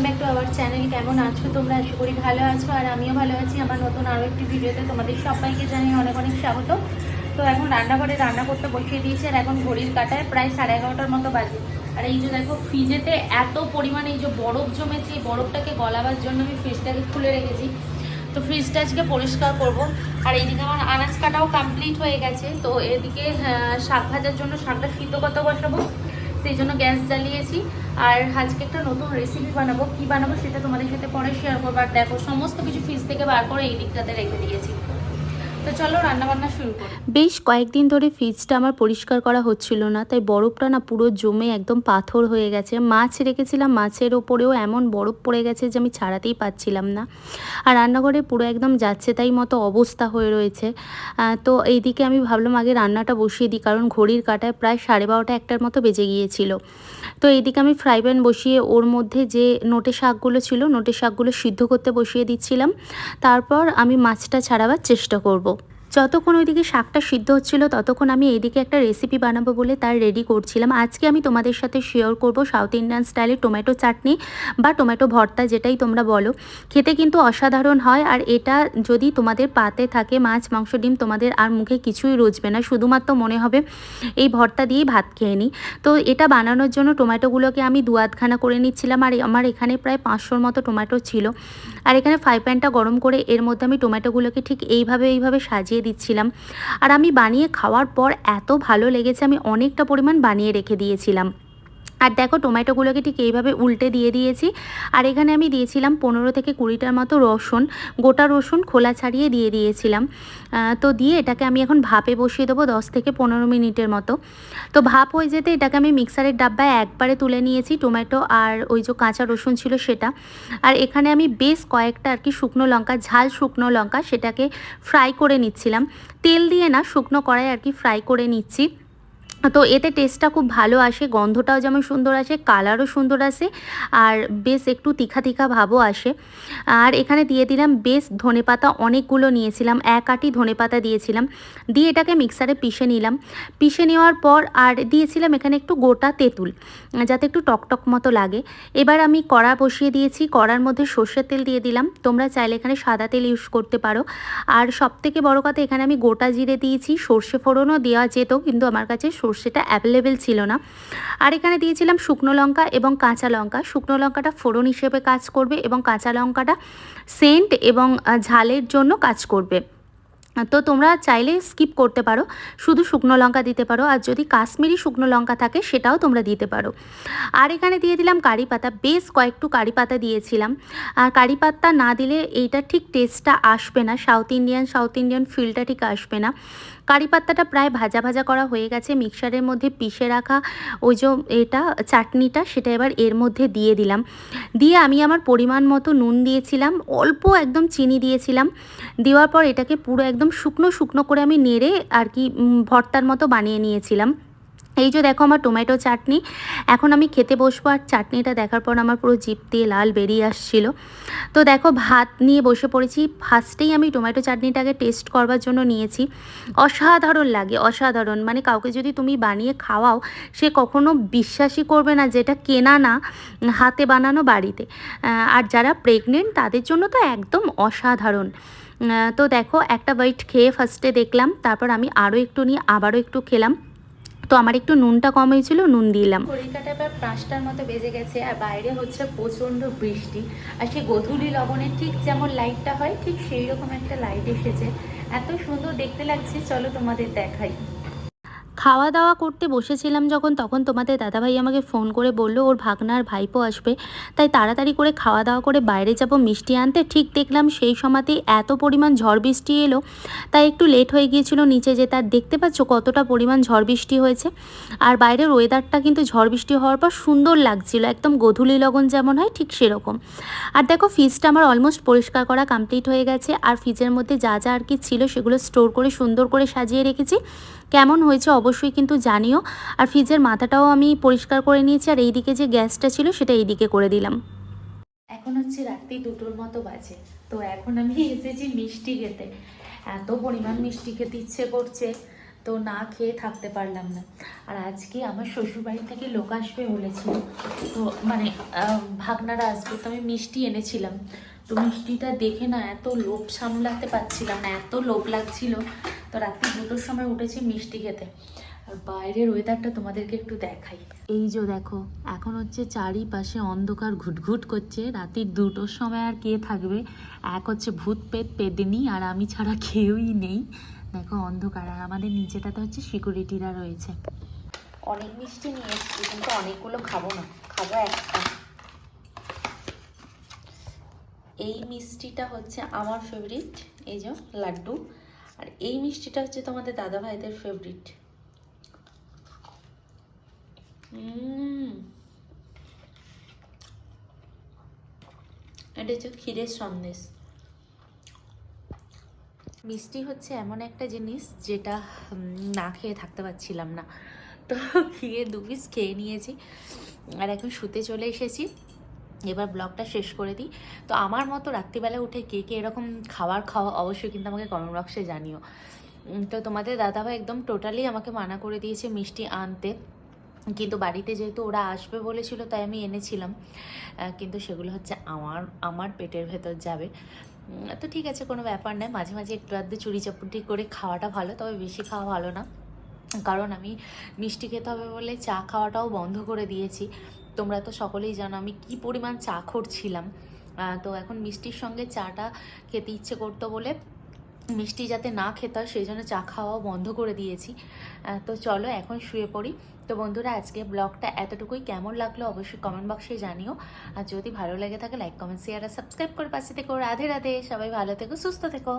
Welcome back to our channel কেমন আছো তোমরা? আশা করি ভালো আছো। আর আমিও ভালো আছি। আমার নতুন আরও একটি ভিডিওতে তোমাদের সবাইকে জানিয়ে অনেক অনেক স্বাগত। তো এখন রান্নাঘরে রান্না করতে বসিয়ে দিয়েছি। আর এখন ঘড়ির কাটায় প্রায় সাড়ে এগারোটার মতো বাজে। আর এই যে দেখো, ফ্রিজেতে এত পরিমাণে এই যে বরফ জমেছে, এই বরফটাকে গলাবার জন্য আমি ফ্রিজটাকে খুলে রেখেছি। তো ফ্রিজটা আজকে পরিষ্কার করব। আর এইদিকে আমার আনাজ কাটাও কমপ্লিট হয়ে গেছে। তো এদিকে শাক ভাজার জন্য শাকটা সিদ্ধ করতে বসাবো। সেই জন্য গ্যাস জ্বালিয়েছি। আর আজকে একটা নতুন রেসিপি বানাবো। কি বানাবো সেটা তোমাদের সাথে পরে শেয়ার করব। আর দেখো, সমস্ত কিছু ফ্রিজ থেকে বার করে এই দিকটাতে রেখে দিয়েছি। চলো বেশ কয়েকদিন ধরে ফ্রিজটা আমার পরিষ্কার করা হচ্ছিল না, তাই বরফটা না পুরো জমে একদম পাথর হয়ে গেছে। মাছ রেখেছিলাম, মাছের ওপরেও এমন বরফ পড়ে গেছে যে আমি ছাড়াতেই পাচ্ছিলাম না। আর রান্নাঘরে পুরো একদম যাচ্ছে তাই মতো অবস্থা হয়ে রয়েছে। তো এইদিকে আমি ভাবলাম আগে রান্নাটা বসিয়ে দিই, কারণ ঘড়ির কাটায় প্রায় সাড়ে বারোটা একটার মতো বেজে গিয়েছিল। তো এইদিকে আমি ফ্রাই প্যান বসিয়ে ওর মধ্যে যে নোটে শাকগুলো ছিল, নোটে শাকগুলো সিদ্ধ করতে বসিয়ে দিচ্ছিলাম। তারপর আমি মাছটা ছাড়াবার চেষ্টা করব। যতক্ষণ ওইদিকে শাকটা সিদ্ধ হচ্ছিল, ততক্ষণ আমি এইদিকে একটা রেসিপি বানাবো বলে তার রেডি করছিলাম। আজকে আমি তোমাদের সাথে শেয়ার করব সাউথ ইন্ডিয়ান স্টাইলে টমেটো চাটনি বা টমেটো ভর্তা যেটাই তোমরা বলো। খেতে কিন্তু অসাধারণ হয় আর এটা যদি তোমাদের পাতে থাকে, মাছ, মাংস, ডিম, তোমাদের আর মুখে কিছুই রুচবে না। শুধুমাত্র মনে হবে এই ভর্তা দিয়েই ভাত খেয়ে নিই তো এটা বানানোর জন্য টমেটোগুলোকে আমি দু আধখানা করে নিচ্ছিলাম আর আমার এখানে প্রায় পাঁচশোর মতো টমেটো ছিল। আর এখানে ফ্রাই প্যানটা গরম করে এর মধ্যে আমি টমেটোগুলোকে ঠিক এইভাবে এইভাবে সাজিয়ে দিচ্ছিলাম। আর আমি বানিয়ে খাওয়ার পর এত ভালো লেগেছে, আমি অনেকটা পরিমাণ বানিয়ে রেখে দিয়েছিলাম। আর দেখো টমেটোগুলোকে ঠিক এইভাবে উল্টে দিয়ে দিয়েছি। আর এখানে আমি দিয়েছিলাম পনেরো থেকে কুড়িটার মতো রসুন, গোটা রসুন খোলা ছাড়িয়ে দিয়ে দিয়েছিলাম। তো দিয়ে এটাকে আমি এখন ভাপে বসিয়ে দেবো দশ থেকে পনেরো মিনিটের মতো। তো ভাপ হয়ে যেতে এটাকে আমি মিক্সারের ডাব্বায় একবারে তুলে নিয়েছি টমেটো আর ওই যে কাঁচা রসুন ছিল সেটা। আর এখানে আমি বেশ কয়েকটা আর কি শুকনো লঙ্কা, ঝাল শুকনো লঙ্কা সেটাকে ফ্রাই করে নিচ্ছিলাম। তেল দিয়ে না শুকনো কড়াই আর কি ফ্রাই করে নিচ্ছি। তো এতে টেস্টটা খুব ভালো আসে, গন্ধটাও যেমন সুন্দর আসে কালারও সুন্দর আসে, আর বেশ একটু তিখা তিখা ভাবও আসে। আর এখানে দিয়ে দিলাম বেশ ধনেপাতা অনেকগুলো নিয়েছিলাম, এক আটি ধনেপাতা দিয়েছিলাম। দিয়ে এটাকে মিক্সারে পিষে নিলাম। পিষে নেওয়ার পর আর দিয়েছিলাম এখানে একটু গোটা তেঁতুল, যাতে একটু টকটক মতো লাগে। এবার আমি কড়া বসিয়ে দিয়েছি, কড়ার মধ্যে সর্ষের তেল দিয়ে দিলাম। তোমরা চাইলে এখানে সাদা তেল ইউজ করতে পারো। আর সব থেকে বড় কথা, এখানে আমি গোটা জিরে দিয়েছি, সর্ষে ফোড়নও দেওয়া যেত, কিন্তু আমার কাছে সর্ষেটা অ্যাভেলেবেল ছিল না। আর এখানে দিয়েছিলাম শুকনো লঙ্কা এবং কাঁচা লঙ্কা। শুকনো লঙ্কাটা ফোড়ন হিসেবে কাজ করবে এবং কাঁচা লঙ্কাটা সেন্ট এবং ঝালের জন্য কাজ করবে। তো তোমরা চাইলে স্কিপ করতে পারো। শুধু শুকনো লঙ্কা দিতে পারো আর যদি কাশ্মীরি শুকনো লঙ্কা থাকে সেটাও তোমরা দিতে পারো। আর এখানে দিয়ে দিলাম কারি পাতা। বেশ কয়েকটু কারি পাতা দিয়েছিলাম। আর কারি পাতা না দিলে এইটা ঠিক টেস্টটা আসবে না। সাউথ ইন্ডিয়ান সাউথ ইন্ডিয়ান ফিলটা ঠিক আসবে না। কারি পাত্তাটা প্রায় ভাজা ভাজা করা হয়ে গেছে। মিক্সারের মধ্যে পিষে রাখা ওই যে এটা চাটনিটা সেটা এবার এর মধ্যে দিয়ে দিলাম। দিয়ে আমি আমার পরিমাণ মতো নুন দিয়েছিলাম। অল্প একদম চিনি দিয়েছিলাম। দেওয়ার পর এটাকে পুরো একদম শুকনো শুকনো করে আমি নেড়ে আর কি ভর্তার মতো বানিয়ে নিয়েছিলাম। এই যে দেখো আমার টমেটো চাটনি, এখন আমি খেতে বসবো আর চাটনিটা দেখার পর আমার পুরো জিপ দিয়ে লাল বেরিয়ে আসছিল। তো দেখো ভাত নিয়ে বসে পড়েছি ফার্স্টেই আমি টমেটো চাটনিটাকে টেস্ট করবার জন্য নিয়েছি। অসাধারণ লাগে, অসাধারণ। মানে কাউকে যদি তুমি বানিয়ে খাওয়াও, সে কখনো বিশ্বাসই করবে না যেটা কেনা না, হাতে বানানো বাড়িতে। আর যারা প্রেগনেন্ট তাদের জন্য তো একদম অসাধারণ। তো দেখো, একটা বাইট খেয়ে ফার্স্টে দেখলাম, তারপর আমি আরও একটু নিয়ে আবারও একটু খেলাম। তো আমার একটু নুনটা কম হয়েছিল, নুন দিলাম। কলকাতায় প্রায় পাঁচটার মতো বেজে গেছে, আর বাইরে হচ্ছে প্রচণ্ড বৃষ্টি। আর সেই গধুলি লবণের ঠিক যেমন লাইটটা হয়, ঠিক সেই রকম একটা লাইট এসেছে। এত সুন্দর দেখতে লাগছে, চলো তোমাদের দেখাই। খাওয়া দাওয়া করতে বসেছিলাম যখন, তখন তোমাদের দাদাভাই আমাকে ফোন করে বলল, ওর ভাগনার ভাইপো আসবে। তাই তাড়াতাড়ি করে খাওয়া দাওয়া করে বাইরে যাব মিষ্টি আনতে। ঠিক দেখলাম সেই সময়তেই এত পরিমাণ ঝড় বৃষ্টি এলো, তাই একটু লেট হয়ে গিয়েছিল নিচে যেতে। আর দেখতে পাচ্ছ কতটা পরিমাণ ঝড় বৃষ্টি হয়েছে। আর বাইরের ওয়েদারটা কিন্তু ঝড় বৃষ্টি হওয়ার পর সুন্দর লাগছিল, একদম গধূলি লগন যেমন হয় ঠিক সেরকম। আর দেখো ফ্রিজটা আমার অলমোস্ট পরিষ্কার করা কমপ্লিট হয়ে গেছে। আর ফ্রিজের মধ্যে যা যা আর কি ছিল সেগুলো স্টোর করে সুন্দর করে সাজিয়ে রেখেছি। কেমন হয়েছে অবশ্যই কিন্তু জানিও। আর ফ্রিজের মাথাটাও আমি পরিষ্কার করে নিয়েছি, আর এইদিকে যে গ্যাসটা ছিল সেটা এইদিকে করে দিলাম। এখন হচ্ছে রাত্রি দুটোর মতো বাজে। তো এখন আমি এসেছি মিষ্টি খেতে। এত পরিমাণ মিষ্টি খেতে ইচ্ছে করছে, তো না খেয়ে থাকতে পারলাম না। আর আজকে আমার শ্বশুরবাড়ি থেকে লোক আসবে বলেছিল। তো মানে ভাগনারা আসবে, তো আমি মিষ্টি এনেছিলাম। তো মিষ্টিটা দেখে না এত লোভ সামলাতে পারছিলাম না, এত লোভ লাগছিল তো রাত্রি দুটোর সময় উঠেছি মিষ্টি খেতে। আর বাইরের ওয়েদারটা তোমাদেরকে একটু দেখাই। এই যে দেখো, এখন হচ্ছে চারিপাশে অন্ধকার ঘুটঘুট করছে। রাতের দুটোর সময় আর কে থাকবে? এক হচ্ছে ভূত পেট পেদিনি, আর আমি ছাড়া কেউই নেই। দেখো অন্ধকার, আর আমাদের নিচেটাতে হচ্ছে সিকিউরিটিরা রয়েছে। অনেক মিষ্টি নিয়ে এসেছি, কিন্তু অনেকগুলো খাব না, খাব একটা। এই মিষ্টিটা হচ্ছে আমার ফেভারিট এই যে লাড্ডু। আর এই মিষ্টিটা হচ্ছে তোমাদের দাদা ভাইদের ফেভারিট এটা হচ্ছে ক্ষীরের সন্দেশ। মিষ্টি হচ্ছে এমন একটা জিনিস যেটা না খেয়ে থাকতে পারছিলাম না। তো খেয়ে দু পিস খেয়ে নিয়েছি। আর এখন শুতে চলে এসেছি। এবার ব্লগটা শেষ করে দিই। তো আমার মতো রাত্রিবেলা উঠে কে কে এরকম খাবার খাওয়া অবশ্যই কিন্তু আমাকে কমেন্ট বক্সে জানিও। তো তোমাদের দাদাভাই একদম টোটালি আমাকে মানা করে দিয়েছে মিষ্টি আনতে। কিন্তু বাড়িতে যেহেতু ওরা আসবে বলেছিল, তাই আমি এনেছিলাম। কিন্তু সেগুলো হচ্ছে আমার আমার পেটের ভেতর যাবে। তো ঠিক আছে, কোনো ব্যাপার নয়। মাঝে মাঝে একটু আধটু চুরি চাপুটি করে খাওয়াটা ভালো, তবে বেশি খাওয়া ভালো না। কারণ আমি মিষ্টি খেতে হবে বলে চা খাওয়াটাও বন্ধ করে দিয়েছি। তোমরা তো সকলেই জানো আমি কি পরিমাণ চা ছিলাম। তো এখন মিষ্টির সঙ্গে চাটা খেতে ইচ্ছে করতো বলে মিষ্টি যাতে না খেতে হয়, সেই জন্য চা খাওয়াও বন্ধ করে দিয়েছি। তো চলো এখন শুয়ে পড়ি। তো বন্ধুরা, আজকে ব্লগটা এতটুকুই। কেমন লাগল অবশ্যই কমেন্ট বক্সে জানিও। আর যদি ভালো লেগে থাকে লাইক কমেন্ট শেয়ার আর সাবস্ক্রাইব করে পাশে থেকো। রাধে রাধে, সবাই ভালো থেকো, সুস্থ থেকো।